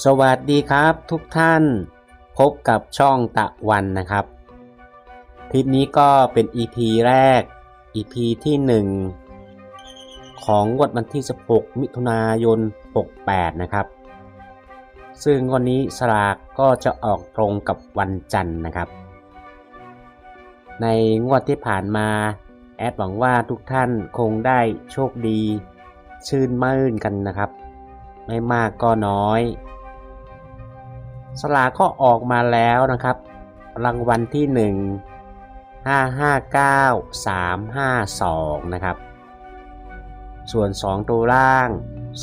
สวัสดีครับทุกท่าน พบกับช่องตะวันนะครับ คลิปนี้ก็เป็น EP แรก EP ที่ 1 ของงวดวันที่ 16 มิถุนายน 68 นะครับ ซึ่งวันนี้สลากก็จะออกตรงกับวันจันทร์นะครับ ในงวดที่ผ่านมา แอดหวังว่าทุกท่านคงได้โชคดี ชื่นมื่นกันนะครับไม่มากก็น้อย สลากก็ออกมาแล้วนะครับ รางวัลที่ 1 559 352 นะครับ ส่วน 2 ตัวล่าง 20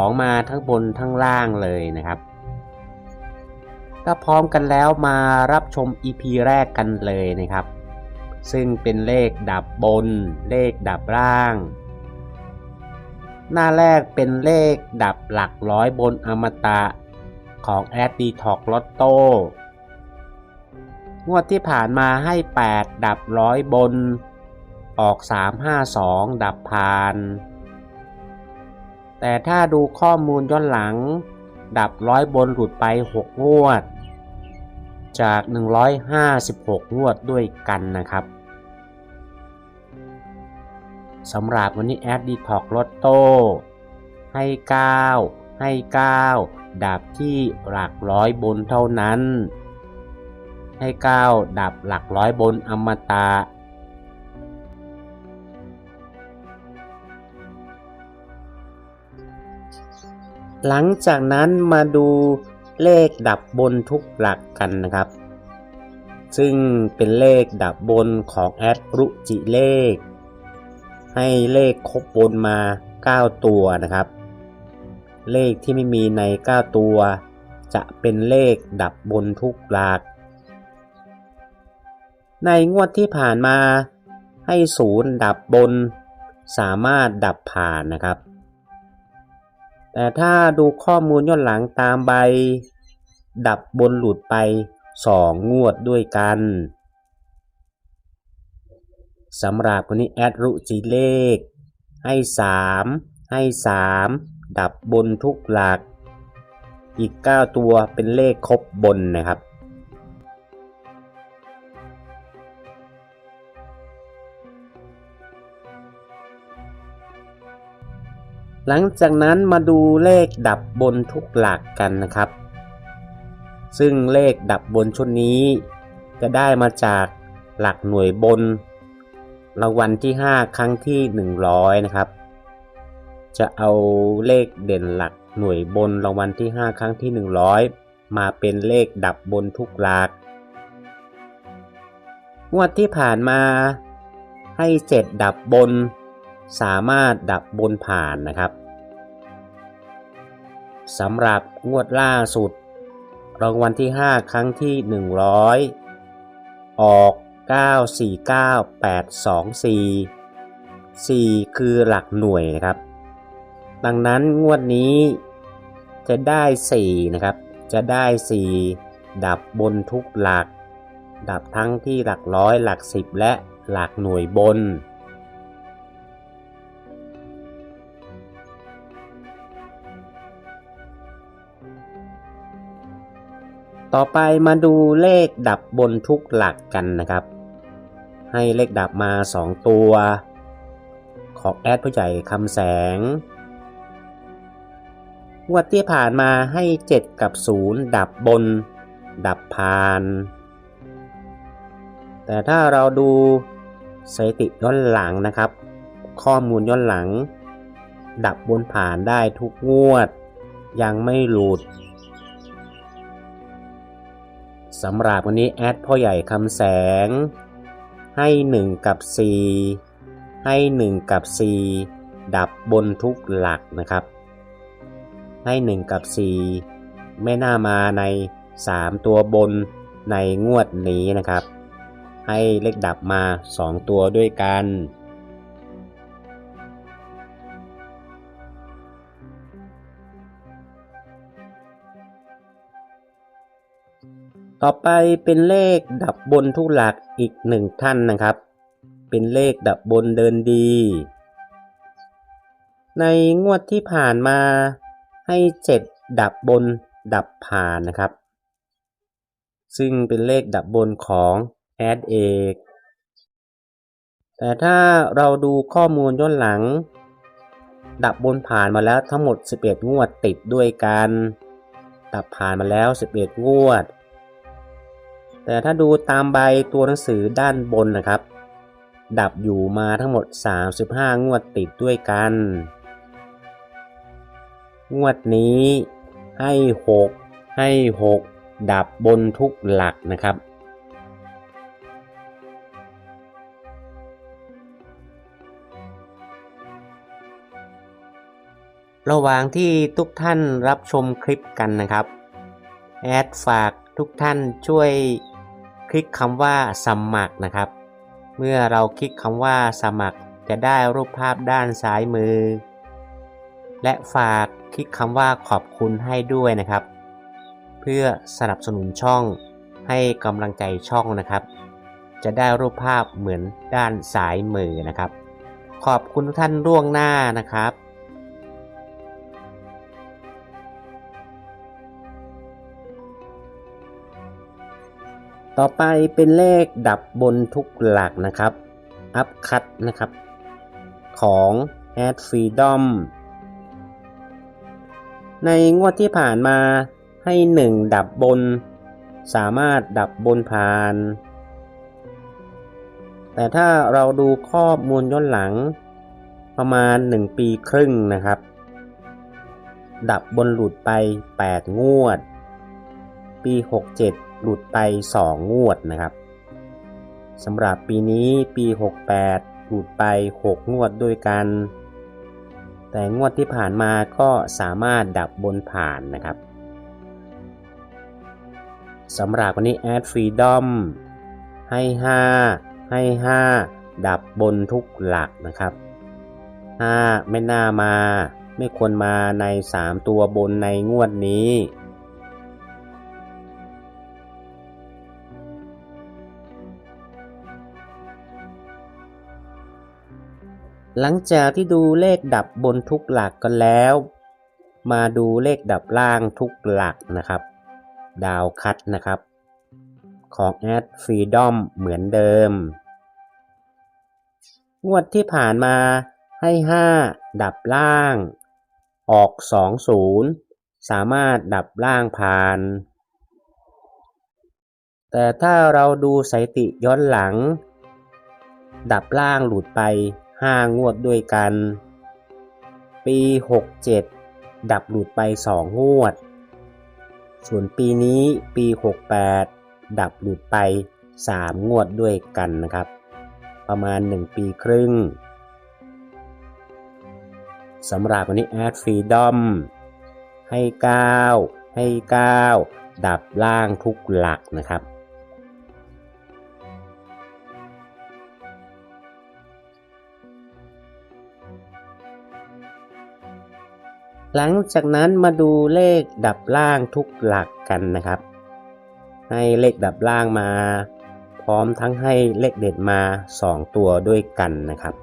2 มาทั้งบนทั้งล่างเลยนะครับก็พร้อมกันแล้วมารับชม EP แรกกันเลยนะครับ ซึ่งเป็นเลขดับบน เลขดับล่าง หน้าแรกเป็นเลขดับหลักร้อยบนอมตะ ของแอดดีท็อกลอตโต้งวดที่ผ่านมาให้ 8 ดับร้อยบน ออก 352 ดับพาน แต่ถ้าดูข้อมูลย้อนหลัง ดับร้อยบนหลุดไป 6 งวด จาก 156 งวดด้วยกันนะครับ สำหรับวันนี้แอดดีท็อกลอตโต้ให้ 9 ให้ 9 ดับที่หลักร้อยบนเท่านั้น ให้ 9 ดับหลักร้อยบนอมตะหลังจากนั้นมาดูเลขดับบนทุกหลักกันนะครับ ซึ่งเป็นเลขดับบนของแอดรุจิเลข ให้เลขครบบนมา 9 ตัวนะครับ เลขที่ไม่มีใน 9 ตัว จะเป็นเลขดับบนทุกหลัก ในงวดที่ผ่านมาให้ศูนย์ดับบน สามารถดับผ่านนะครับ แต่ถ้าดูข้อมูลย้อนหลังตามใบ ดับบนหลุดไป 2 งวดด้วยกัน สำหรับคนนี้แอดรุจิเลข ให้ 3 ให้ 3 ดับบนทุกหลัก อีก 9 ตัวเป็นเลขครบบนนะครับหลังจากนั้นมาดูเลขดับบนทุกหลักกันนะครับ ซึ่งเลขดับบนชุดนี้ จะได้มาจากหลักหน่วยบน รางวัลที่ 5 ครั้งที่ 100 นะครับ จะเอาเลขเด่นหลักหน่วยบนรางวัลที่ 5 ครั้งที่ 100 มาเป็นเลขดับบนทุกหลัก งวดที่ผ่านมาให้ 7 ดับบน สามารถดับบนผ่านนะครับสำหรับงวดล่าสุด รางวัลที่ 5 ครั้งที่ 100 ออก 949824 4 คือหลักหน่วยนะครับ ดังนั้นงวดนี้จะได้ 4 นะครับ จะได้ 4 ดับบนทุกหลัก ดับทั้งที่หลักร้อยหลักสิบและหลักหน่วยบน ต่อไปมาดูเลขดับบนทุกหลักกันนะครับ ให้เลขดับมา 2 ตัว ของแอดผู้ใหญ่คำแสงงวดที่ผ่านมาให้ 7 กับ 0 ดับบน ดับพาน แต่ถ้าเราดูสถิติย้อนหลังนะครับ ข้อมูลย้อนหลัง ดับบนผ่านได้ทุกงวด ยังไม่หลุดสำหรับวันนี้แอดพ่อใหญ่คำแสง ให้ 1 กับ 4 ให้ 1 กับ 4 ดับบนทุกหลักนะครับ ให้ 1 กับ 4 ไม่น่ามาใน 3 ตัวบนในงวดนี้นะครับ ให้เลขดับมา 2 ตัวด้วยกัน ต่อไปเป็นเลขดับบนทุกหลักอีกหนึ่งท่านนะครับ เป็นเลขดับบนเดินดี ในงวดที่ผ่านมาให้ 7 ดับบนดับผ่านนะครับ ซึ่งเป็นเลขดับบนของแอดเอกแต่ถ้าเราดูข้อมูลย้อนหลัง ดับบนผ่านมาแล้วทั้งหมด 11 งวดติดด้วยกัน ดับผ่านมาแล้ว 11 งวด แต่ถ้าดูตามใบตัวหนังสือด้านบนนะครับ ดับอยู่มาทั้งหมด 35 งวดติดด้วยกัน งวดนี้ให้ 6 ให้ 6 ดับบนทุกหลักนะครับ ระหว่างที่ทุกท่านรับชมคลิปกันนะครับ แอดฝากทุกท่านช่วยคลิกคำว่าสมัครนะครับ เมื่อเราคลิกคำว่าสมัครจะได้รูปภาพด้านซ้ายมือ และฝากคลิกคำว่าขอบคุณให้ด้วยนะครับ เพื่อสนับสนุนช่องให้กำลังใจช่องนะครับ จะได้รูปภาพเหมือนด้านซ้ายมือนะครับ ขอบคุณทุกท่านล่วงหน้านะครับ ต่อไปเป็นเลขดับบนทุกหลักนะครับอัพคัตนะครับ ของ Ad Freedom ในงวดที่ผ่านมาให้ 1 ดับบน สามารถดับบนผ่าน แต่ถ้าเราดูข้อมูลย้อนหลัง ประมาณ 1 ปีครึ่งนะครับ ดับบนหลุดไป 8 งวด ปี 67 หลุดไป 2 งวดนะครับสำหรับปีนี้ปี 68 หลุดไป 6 งวดด้วยกัน แต่งวดที่ผ่านมาก็สามารถดับบนผ่านนะครับสำหรับวันนี้ Ad Freedom ให้ 5 ให้ 5 ดับบนทุกหลักนะครับ 5 ไม่น่ามา ไม่ควรมาใน 3 ตัวบนในงวดนี้ หลังจากที่ดูเลขดับบนทุกหลักกันแล้ว มาดูเลขดับล่างทุกหลักนะครับ ดาวคัดนะครับ ของ Ad Freedom เหมือนเดิม งวดที่ผ่านมาให้ 5 ดับล่าง ออก 20 สามารถดับล่างผ่าน แต่ถ้าเราดูสถิติย้อนหลัง ดับล่างหลุดไป 5งวดด้วยกัน ปี 67 ดับหลุดไป2งวด ส่วนปีนี้ปี 68 ดับหลุดไป3งวดด้วยกันนะครับ ประมาณ 1 ปีครึ่งสำหรับวันนี้ Ad Freedom ให้ 9 ให้ 9 ดับล่างทุกหลักนะครับ หลังจากนั้นมาดูเลขดับล่างทุกหลักกันนะครับ ให้เลขดับล่างมา พร้อมทั้งให้เลขเด็ดมา 2 ตัวด้วยกันนะครับ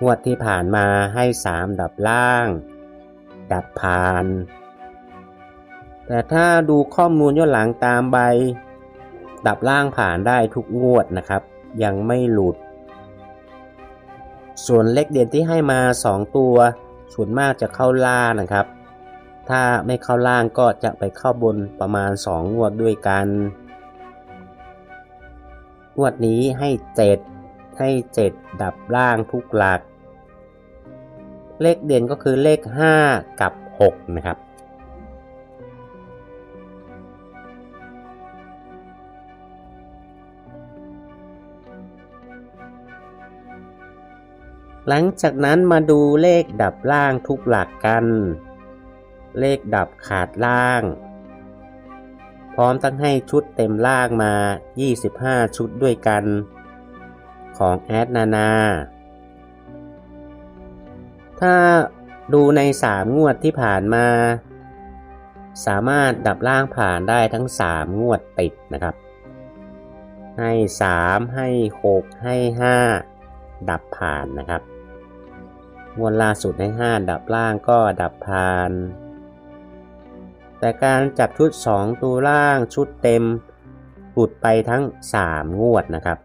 งวดที่ผ่านมาให้ 3 ดับล่าง ดับผ่าน แต่ถ้าดูข้อมูลย้อนหลังตามใบ ดับล่างผ่านได้ทุกงวดนะครับ ยังไม่หลุด ส่วนเลขเด่นที่ให้มา 2 ตัว ส่วนมากจะเข้าล่างนะครับ ถ้าไม่เข้าล่างก็จะไปเข้าบนประมาณ 2 งวดด้วยกันงวดนี้ให้ 7 ให้ 7 ดับล่างทุกหลัก เลขเด่นก็คือเลข 5 กับ 6 นะครับ หลังจากนั้นมาดูเลขดับล่างทุกหลักกัน เลขดับขาดล่าง พร้อมทั้งให้ชุดเต็มล่างมา 25 ชุดด้วยกัน ของแอดนานา ถ้าดูใน 3 งวดที่ผ่านมา สามารถดับล่างผ่านได้ทั้ง 3 งวดติดนะครับ ให้ 3 ให้ 6 ให้ 5ดับผ่านนะครับ งวดล่าสุดให้5ดับล่างก็ดับพาน แต่การจับชุด 2 ตัวล่างชุดเต็มหลุดไปทั้ง 3 งวดนะครับ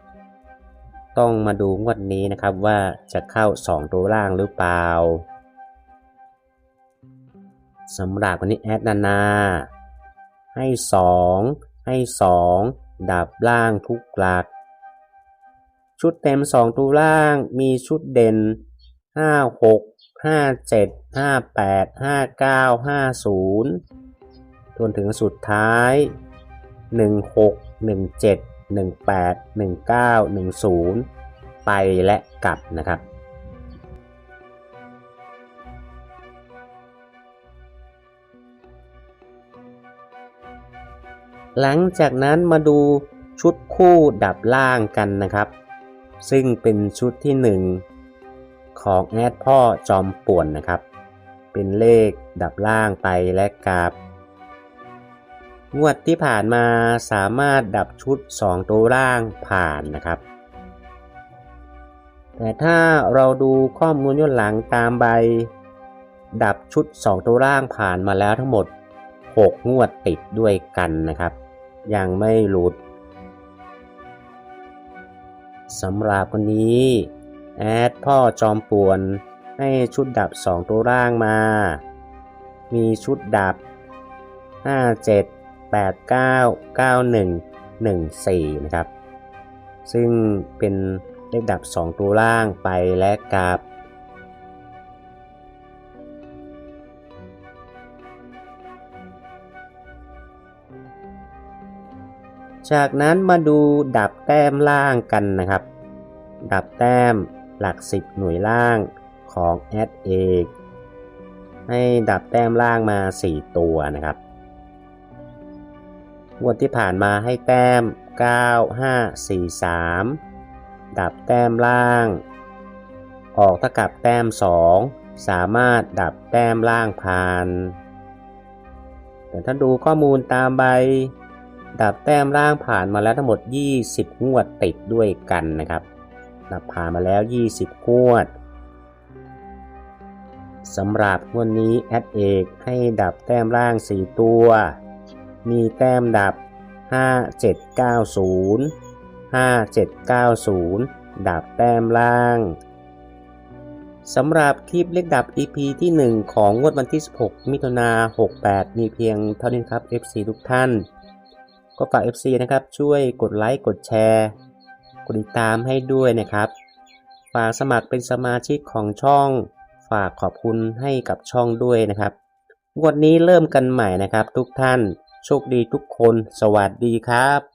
ต้องมาดูงวดนี้นะครับว่าจะเข้า 2 ตัวล่างหรือเปล่าสำหรับวันนี้แอดนานา ให้ 2 ให้ 2 ดับล่างทุกหลัก ชุดเต็ม 2 ตัวล่างมีชุดเด่น ห้าหกห้าเจ็ดห้าแปดห้าเก้าห้าศูนย์จนถึงสุดท้ายหนึ่งหกหนึ่งเจ็ดหนึ่งแปดหนึ่งเก้าหนึ่งศูนย์ไปและกลับนะครับหลังจากนั้นมาดูชุดคู่ดับล่างกันนะครับ ซึ่งเป็นชุดที่ ของแอดพ่อจอมป่วนนะครับ เป็นเลขดับล่างไปและกราบงวดที่ผ่านมาสามารถดับชุด 2 ตัวล่างผ่านนะครับ แต่ถ้าเราดูข้อมูลย้อนหลังตามใบ ดับชุด 2 ตัวล่างผ่านมาแล้วทั้งหมด 6 งวดติดด้วยกันนะครับ ยังไม่หลุดสำหรับวันนี้ แอดพ่อจอมป่วน ให้ชุดดับ 2 ตัวล่างมา มีชุดดับ 5 7 8 9 9 1 1 4 นะครับ ซึ่งเป็นเลขดับ 2 ตัวล่างไปและกลับ จากนั้นมาดูดับแต้มล่างกันนะครับ ดับแต้ม หลัก 10 หน่วยล่างของแอดเอกให้ดับแต้มล่างมา 4 ตัวนะครับงวดที่ผ่านมาให้แต้ม 9 5 4 3 ดับแต้มล่าง ออกเท่ากับแต้ม 2 สามารถดับแต้มล่างผ่านแต่ถ้าดูข้อมูลตามใบ ดับแต้มล่างผ่านมาแล้วทั้งหมด 20 งวดติดด้วยกันนะครับ ดับ ผ่านมาแล้ว 20 งวดสำหรับงวดนี้แอดเอกให้ดับแต้มล่าง 4 ตัว มีแต้มดับ 5790 5790 ดับแต้มล่างสำหรับคลิปเลขดับ EP ที่ 1 ของงวดวันที่ 16 มิถุนา 68 มีเพียงเท่านี้ครับ FC ทุกท่าน ก็ฝาก FC นะครับ ช่วยกดไลค์ กดแชร์ กดติดตามให้ด้วยนะครับ ฝากสมัครเป็นสมาชิกของช่อง ฝากขอบคุณให้กับช่องด้วยนะครับวันนี้เริ่มกันใหม่นะครับ ทุกท่าน โชคดีทุกคน สวัสดีครับ